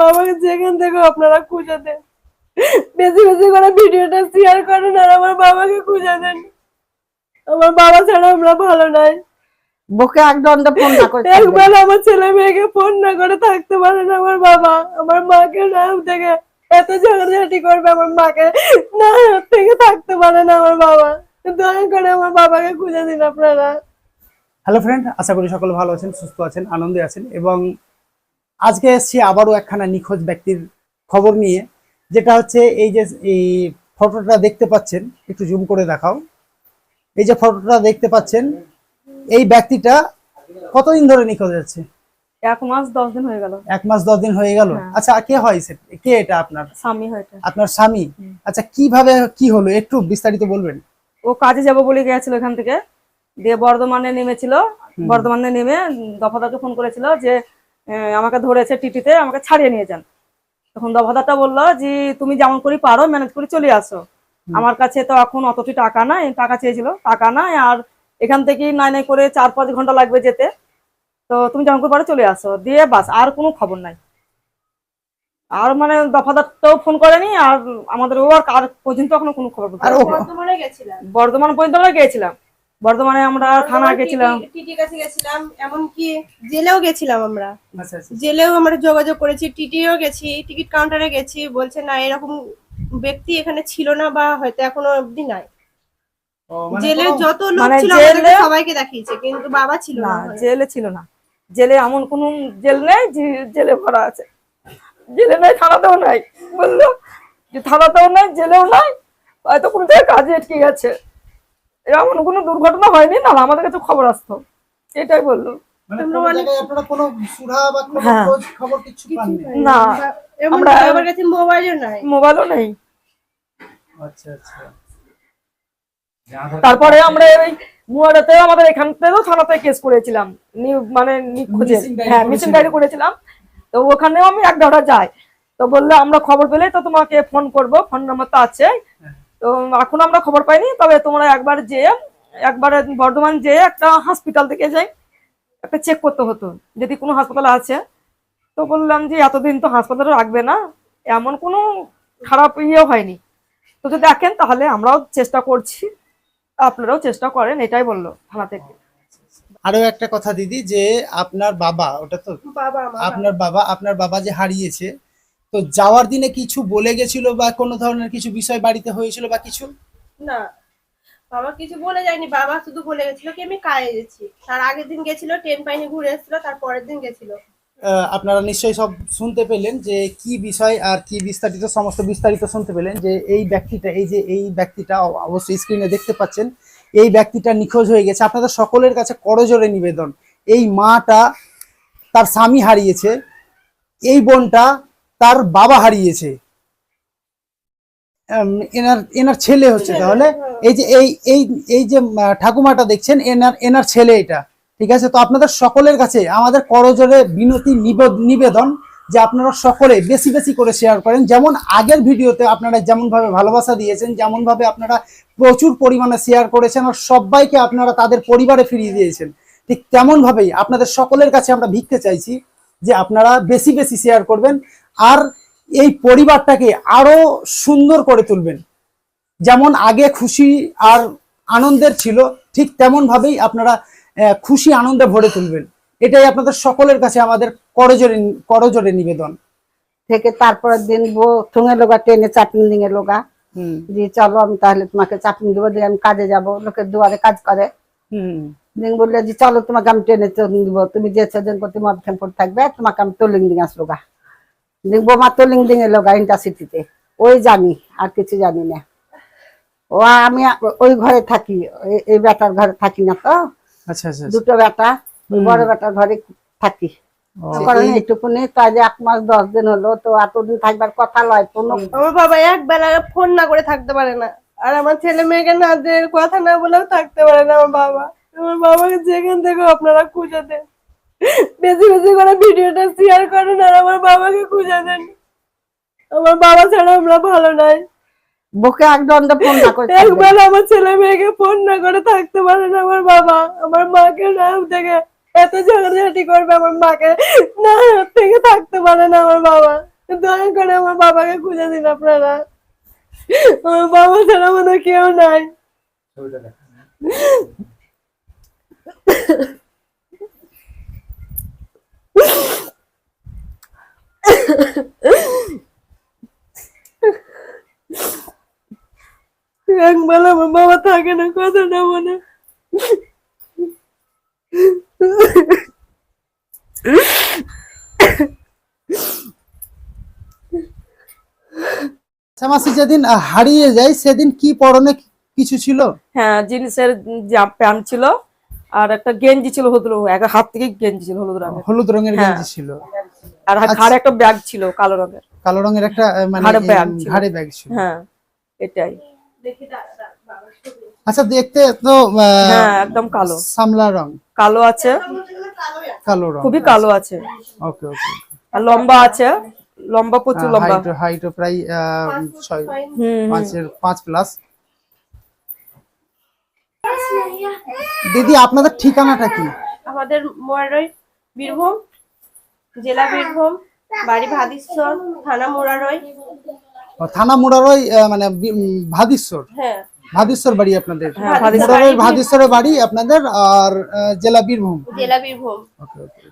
বাবাকে যেখান থেকে আপনারা খুঁজে দেন বেশি বেশি করে ভিডিওটা শেয়ার করেন আর আমার বাবাকে খুঁজে দেন। আমার বাবা ছাড়া আমরা ভালো নাই। বুকে এক দণ্ড ফোন না করে একবার আমার ছেলে মেয়েকে ফোন না করে থাকতে পারে না আমার বাবা। আমার মাকে না থেকে এত ঝগড়াঝাটি করবে আমার মাকে না থেকে থাকতে পারে না আমার বাবা। দয়া করে আমার বাবাকে খুঁজে দিন আপনারা। হ্যালো ফ্রেন্ড আশা করি সকলে ভালো আছেন সুস্থ আছেন আনন্দে আছেন এবং আজকে এসেছি আবারও একখানা নিখোঁজ ব্যক্তির খবর নিয়ে যেটা হচ্ছে এই যে এই ফটোটা দেখতে পাচ্ছেন একটু জুম করে দেখাও। এই যে ফটোটা দেখতে পাচ্ছেন এই ব্যক্তিটা কতদিন ধরে নিখোঁজ আছে? এক মাস দশ দিন হয়ে গেল। এক মাস দশ দিন হয়ে গেল। হ্যাঁ। আচ্ছা কে হয় কে এটা আপনার? স্বামী আপনার স্বামী? আচ্ছা কীভাবে কি হলো? একটু বিস্তারিত বলবেন। ও কাজে যাব বলে গিয়েছিল এখান থেকে। দিয়ে বর্ধমানে নেমেছিল। বর্ধমানে নেমে দফাদারকে ফোন করেছিল যে আমাকে ধরেছে টিটিতে আমাকে ছাড়িয়ে নিয়ে যান। তখন দফাদারটা বলল যে তুমি যেমন করি পারো ম্যানেজ করে চলে আসো। আমার কাছে তো এখন অতটি টাকা নাই টাকা চেয়েছিল টাকা নাই আর এখান থেকে নাই নাই করে চার পাঁচ ঘণ্টা লাগবে যেতে। তো তুমি যেমন করে পারো চলে আসো। দিয়ে বাস আর কোনো খবর নাই। আর মানে দফাদারটাও ফোন করেনি আর আমাদের ও আর কার পর্যন্ত এখনও কোনো খবর বর্ধমান পর্যন্ত আমরা গিয়েছিলাম। বর্ধমানে আমরা থানা গেছিলাম। টিটি কাছে গেছিলাম? এমনকি জেলেও গেছিলাম আমরা। আচ্ছা আচ্ছা। জেলেও আমরা যোগাযোগ করেছি টিটিও গেছি টিকিট কাউন্টারে গেছি বলছে না এরকম ব্যক্তি এখানে ছিল না বা হয়তো এখনও অবধি নাই। মানে জেলে যত লোক মানে ছিল সবাইকে দেখিয়েছে কিন্তু বাবা ছিল না জেলে ছিল না। জেলে এমন কোন জেল নেই জেলে ভরা আছে। জেলে নাই থানাতেও নাই। বলল যে থানাতেও নাই জেলেও নাই। হয়তো কোনো জায়গায় কাজে আটকে গেছে। এমন কোনো দুর্ঘটনা হয়নি না আমাদের কাছে খবর আসতো। এটাই বলল। মানে তোমরা কোনো অনেক- জায়গায় আপনারা কোনো সুরা বা কোনো হ্যাঁ। খোঁজ খবর কিছু পাননি? না আমরা- মোবাইলও নাই। মোবাইলও নেই। আচ্ছা আচ্ছা। তারপরে আমরা এই মুয়ারাতে আমাদের এখান থেকেও থানাতে কেস করেছিলাম। মানে Missing হ্যাঁ মিসিং করেছিলেন। ডায়েরি করেছিলাম। তো ওখানেও আমি এক ডাটা যাই। তো বলল আমরা খবর পেলে তো তোমাকে ফোন করব। ফোন নাম্বার তো আছে হ্যাঁ। তো এখন আমরা খবর পাইনি তবে তোমরা একবার যে একবার বর্ধমান যে একটা হসপিটাল থেকে যাই একটা চেক করতে হতো যদি কোনো হাসপাতাল আছে। তো বললাম যে এতদিন তো হাসপাতালে রাখবে না এমন কোনো খারাপ ইয়েও হয়নি। তো যদি দেখেন তাহলে আমরাও চেষ্টা করছি আপনারাও চেষ্টা করেন এটাই বলল থানা থেকে। আরও একটা কথা দিদি যে আপনার বাবা ওটা তো বাবা। আপনার বাবা আপনার বাবা যে হারিয়েছে তো যাওয়ার দিনে কিছু বলে গেছিল বা কোনো ধরনের কিছু বিষয় বাড়িতে হয়েছিল বা কিছু? না। বাবা কিছু বলে যায়নি বাবা শুধু বলে গেছিল কি আমি কাজে গেছি। তার আগের দিন গেছিল ট্রেন পাইনি ঘুরে এসেছিল তার পরের দিন গেছিল। আপনারা নিশ্চয়ই সব শুনতে পেলেন যে কি বিষয় আর কি বিস্তারিত সমস্ত বিস্তারিত শুনতে পেলেন যে এই ব্যক্তিটা এই যে এই ব্যক্তিটা অবশ্যই স্ক্রিনে দেখতে পাচ্ছেন এই ব্যক্তিটা নিখোঁজ হয়ে গেছে। আপনাদের সকলের কাছে করজোরে নিবেদন এই মাটা তার স্বামী হারিয়েছে এই বোনটা তার বাবা হারিয়েছে। এনার এনার ছেলে হচ্ছে তাহলে এই যে এই এই এই যে ঠাকুমাটা দেখছেন এনার এনার ছেলে এটা। ঠিক আছে? তো আপনাদের সকলের কাছে আমাদের করজোরে বিনতি নিবেদ- নিবেদন যে আপনারা সকলে বেশি বেশি করে শেয়ার করেন। যেমন আগের ভিডিওতে আপনারা যেমন ভাবে ভালোবাসা দিয়েছেন যেমন ভাবে আপনারা প্রচুর পরিমাণে শেয়ার করেছেন আর সবাইকে আপনারা তাদের পরিবারে ফিরিয়ে দিয়েছেন ঠিক তেমন ভাবেই আপনাদের সকলের কাছে আমরা ভিক্ষে চাইছি যে আপনারা বেশি বেশি শেয়ার করবেন। আর এই পরিবারটাকে আরও সুন্দর করে তুলবেন। যেমন আগে খুশি আর আনন্দের ছিল ঠিক তেমন ভাবেই আপনারা খুশি আনন্দে ভরে তুলবেন। এটাই আপনাদের সকলের কাছে আমাদের করজোরে করজোরে নিবেদন। থেকে তারপরের দিন বউ ঠুঙে লোগা ট্রেনে চাটনি নিয়ে লোগা। হুম। যে চলো আমি তাহলে তোমাকে চাটনি দেবো দিয়ে আমি কাজে যাব লোকের দুয়ারে কাজ করে। হুম। দিন বললে যে চলো তোমাকে আমি ট্রেনে চাটনি দিব তুমি যে সেদিন করতে থাকবে তোমাকে আমি তোলিং দিং আসলো গা। দিন বোমা তোলিং এলো ওই জানি আর কিছু জানি না। ও আমি ওই ঘরে থাকি এই বেটার ঘরে থাকি না তো। আচ্ছা আচ্ছা আচ্ছা। দুটো বেটা ওই বড় বেটার ঘরে থাকি। কারণ এইটুকুনি তাই এক মাস দশ দিন হলো তো এতদিন থাকবার কথা লয় কোনো আমার বাবা এক বেলা ফোন না করে থাকতে পারে না। আর আমার ছেলে মেয়েকে না যে কথা না বলেও থাকতে পারে না আমার বাবা। আমার বাবাকে যেখান থেকে আপনারা খুঁজে দেন। বেশি বেশি করে ভিডিওটা শেয়ার করেন আর আমার বাবাকে খুঁজে দেন। আমার বাবা ছাড়া আমরা ভালো নাই। বুকে একদণ্ড ফোন না করে একবার আমার ছেলে মেয়েকে ফোন না করে থাকতে পারে না আমার বাবা। আমার মাকে না থেকে এত ঝগড়াঝাটি করবে আমার মাকে। না থেকে থাকতে পারে না আমার বাবা। দয়া করে আমার বাবাকে খুঁজে দিন আপনারা। আমার বাবা ছাড়া মনে কেউ নাই। একবার আমার বাবা থাকে না কথাটা মনে আচ্ছা যেদিন হারিয়ে যায় সেদিন কি পরনে কিছু ছিল? হ্যাঁ জিন্সের প্যান্ট ছিল আর একটা গেঞ্জি ছিল হলুদ রঙের। হাত থেকে গেঞ্জি ছিল হলুদ রঙের। হলুদ রঙের হ্যাঁ। গেঞ্জি ছিল। আর ঘাড়ে একটা ব্যাগ ছিল কালো রঙের। কালো রঙের একটা মানে ঘাড়ে ব্যাগ। ঘাড়ে ব্যাগ ছিল। হ্যাঁ এটাই। আচ্ছা দেখতে তো হ্যাঁ একদম কালো। সামলা রং। কালো আছে। কালো রং। খুবই কালো আছে। ওকে ওকে আর লম্বা আছে। লম্বা প্রচুর লম্বা। হাইট হাইট প্রায় আহ, ছয় হুম পাঁচের পাঁচ প্লাস দিদি আপনাদের ঠিকানাটা কি? আমাদের মোয়ারই বীরভূম জেলা বীরভূম বাড়ি ভাদিশ্বর থানা মোড়ারয় থানা মোড়ারয় মানে ভাদিশ্বর? হ্যাঁ। ভাদিশ্বর বাড়ি আপনাদের? হ্যাঁ, ভাদিশ্বরের বাড়ি আপনাদের আর জেলা বীরভূম? জেলা বীরভূম। ওকে ওকে।